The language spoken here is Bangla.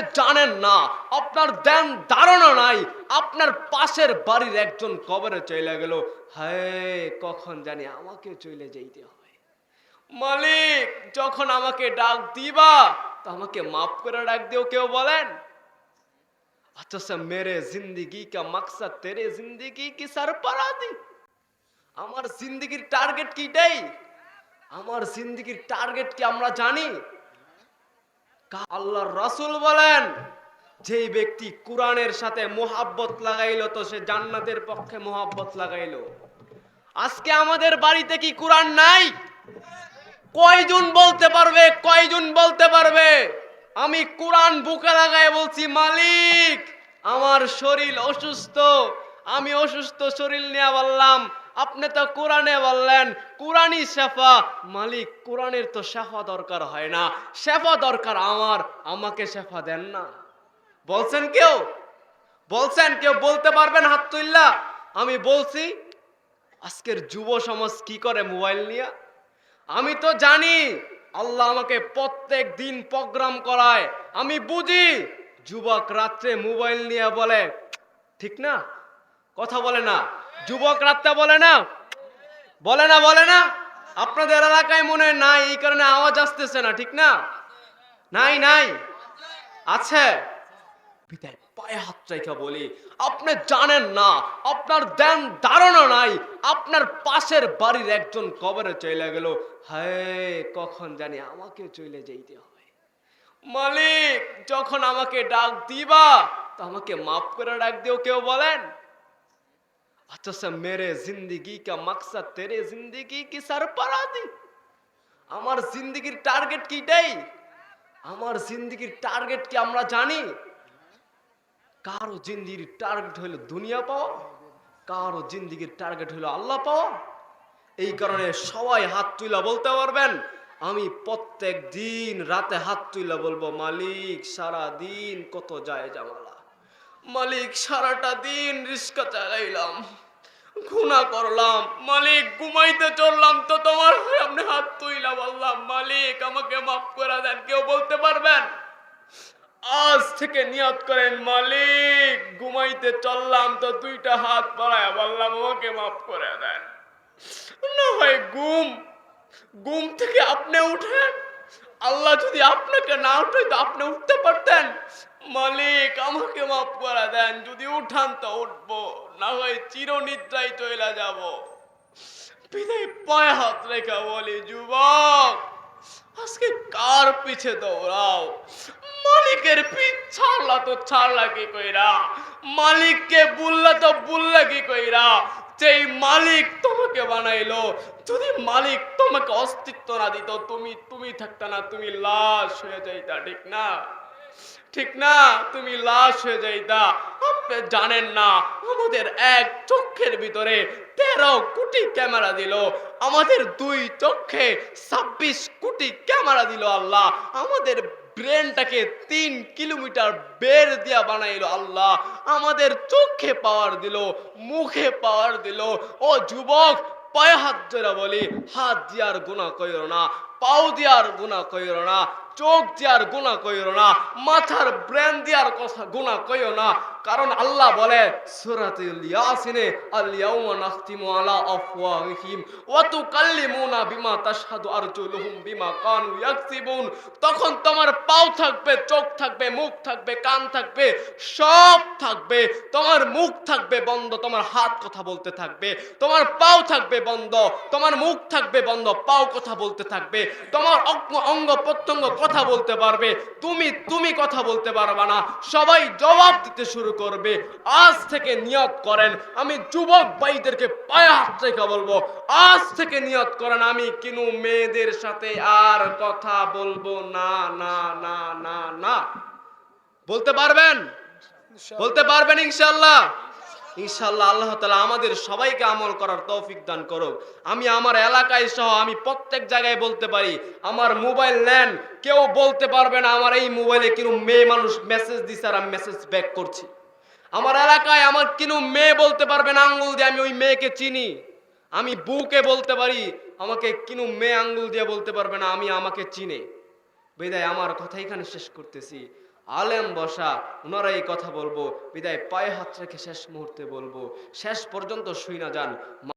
আপনি জানেন না, আপনার দেন ধারণা নাই, আপনার পাশের বাড়ির একজন কবরে চলে গেল। হায়, কখন জানি আমাকে চলে যাইতে হয়। মালিক, যখন আমাকে ডাক দিবা, তো আমাকে মাফ করে ডাক দিও, কেউ বলেন? আচ্ছা স্যার মেরে জিন্দিগি কা মাকসাদ তেরে জিন্দিগি কি সার পারাদি আমার জিন্দগির টার্গেট কি দেই? আমার জিন্দগির টার্গেট কি আমরা জানি? আল্লাহর রাসূল বলেন, যেই ব্যক্তি কোরআনের সাথে মোহাব্বত লাগাইলো তো সে জান্নাতের পক্ষে মোহাব্বত লাগাইলো। আজকে আমাদের বাড়িতে কি কোরআন নাই? কয়জন বলতে পারবে? কয়জন বলতে পারবে? আমি কোরআন বুকে লাগায় বলছি, মালিক, আমার শরীর অসুস্থ। আমি অসুস্থ শরীর নিয়ে বললাম আপনি তো কোরআনে বললেন, কোরআনই শেফা। মালিক, কোরআনের তো শেফা দরকার হয় না। শেফা দরকার আমার, আমাকে শেফা দেন না। বলছেন কেউ? বলছেন কেউ? বলতে পারবেন হাত তুল্লা আমি বলছি, আজকের যুব সমাজ কি করে মোবাইল নিয়ে? আমি তো জানি, আল্লাহ আমাকে প্রত্যেক দিন প্রোগ্রাম করায়। আমি বুঝি, যুবক রাত্রে মোবাইল নিয়ে বলে, ঠিক না? কথা বলে না। যুবক রাত্রে বলে না। বলে না বলে না। আপনাদের এলাকায় মনে হয় নাই, এই কারণে আওয়াজ আসতেছে না, ঠিক না? নাই নাই। আছে। পিতায় পায়ে হাত রেখে বলি, আপনি জানেন না, আপনার দেন ধারণা নাই, আপনার পাশের বাড়ির একজন কবরে চলে গেল। হায়, কখন জানি আমাকে চলে যেতে হয়। মালিক, যখন আমাকে ডাক দিবা, তো আমাকে মাফ করে ডাক দিও, কেউ বলেন? अच्छा मेरे जिंदगी का मकसद तेरे जिंदगी की सरपराधी আমার জিন্দগির টার্গেট কিটাই আমার জিন্দগির টার্গেট কি আমরা জানি কারো জিন্দিগির টার্গেট হলো দুনিয়া পাওয়া কারো জিন্দিগির টার্গেট হলো আল্লাহ পাওয়া এই কারণে সবাই হাত তুইলা বলতে পারবেন আমি প্রত্যেক দিন রাতে হাত তুইলা বলবো মালিক সারা দিন কত যায় জামালা মালিক সারাটা দিন রিস্কা চালাইলাম। গুণা করলাম। মালিক, ঘুমাইতে চললাম তো তোমার সামনে হাত তুইলা বললাম মালিক, আমাকে মাফ করে দেন, কেউ বলতে পারবেন? আজ থেকে নিয়ত করেন, মালিক, ঘুমাইতে চললাম তো দুইটা হাত বাড়ায় বললাম আমাকে মাফ করে দেন। না হয় ঘুম ঘুম থেকে আপনি উঠেন। আল্লাহ যদি আপনাকে না উঠে তো আপনি উঠতে পারতেন। মালিক, আমাকে মাফ করে দেন, যদি উঠান তো উঠবো, না হয় চিরনিদ্রায় চলে যাব। বিদায় পায়ে হাত রেখা বলি, যুবক, আজকে কার পিছে দৌড়াও? মালিকের পিছ ছাড়লা তো ছাড়লা কি কইরা? মালিককে বুললা তো বুললা কি কইরা? যেই মালিক তোমাকে বানাইলো, যদি মালিক তোমাকে অস্তিত্ব না দিত, তুমি তুমি থাকতা না, তুমি লাশ হয়ে যাইতা, ঠিক না? ঠিক না, তুমি লাশ হয়ে যাইতা। আপনি জানেন না, আমাদের এক চোখের ভিতরে তেরো কোটি ক্যামেরা দিল। আমাদের দুই চোখে ছাব্বিশ কোটি ক্যামেরা দিল আল্লাহ। আমাদের ব্রেনটাকে তিন কিলোমিটার বের দিয়া বানাইলো আল্লাহ। আমাদের চোখে পাওয়ার দিল, মুখে পাওয়ার দিল। ও যুবক, পায়ে হাত জোড়া বলি, হাত দিয়ার গুণা কইর না, পাও দিয়ার গুণা কইর না। চোখ দিয়ার গুণা কইর না, মাথার ব্রেন দিয়ার কথা গুণা কইও না। কারণ আল্লাহ বলে, সূরাতুল ইয়াসিনে, আল ইয়াউমা নাখতিমু আলা আফওয়াহিহিম, ওয়া তুকাল্লিমুনা বিমা তাশহাদু আরজুলুহুম বিমা কানু ইয়াকসিবুন। তখন তোমার পাও থাকবে, চোখ থাকবে, মুখ থাকবে, কান থাকবে, সব থাকবে। তোমার মুখ থাকবে বন্ধ, তোমার হাত কথা বলতে থাকবে। তোমার পাও থাকবে বন্ধ, তোমার মুখ থাকবে বন্ধ, পাও কথা বলতে থাকবে। তোমার অঙ্গ প্রত্যঙ্গ কথা বলতে পারবে, তুমি তুমি কথা বলতে পারবা না। সবাই জবাব দিতে শুরু করবে। আজ থেকে নিয়ত করেন, আমি যুবক ভাইদেরকে পায়ে হাত রেখে বলব, আজ থেকে নিয়ত করেন, আমি কিনু মেয়েদের সাথে আর কথা বলব না না না না না। বলতে পারবেন? বলতে পারবেন ইনশাল্লাহ ইনশাল্লাহ আল্লাহ তালা আমাদের সবাইকে আমল করার তৌফিক দান করুক। আমি আমার এলাকায় সহ আমি প্রত্যেক জায়গায় বলতে পারি, আমার মোবাইল নেন কেউ বলতে পারবে না, আমার এই মোবাইলে কিনু মেয়ে মানুষ মেসেজ দিছে আর আমি মেসেজ ব্যাক করছি। আমার এলাকায় আমার কিনু মেয়ে বলতে পারবে না, আঙ্গুল দিয়ে আমি ওই মেয়েকে চিনি। আমি বুকে বলতে পারি, আমাকে কিনু মেয়ে আঙ্গুল দিয়ে বলতে পারবে না, আমি আমাকে চিনে। বেদায়, আমার কথা এখানে শেষ করতেছি। আলেম বসা ওনারা এই কথা বলব, বিদায় পায়ে হাত রেখে শেষ মুহূর্তে বলব, শেষ পর্যন্ত শুই না যান।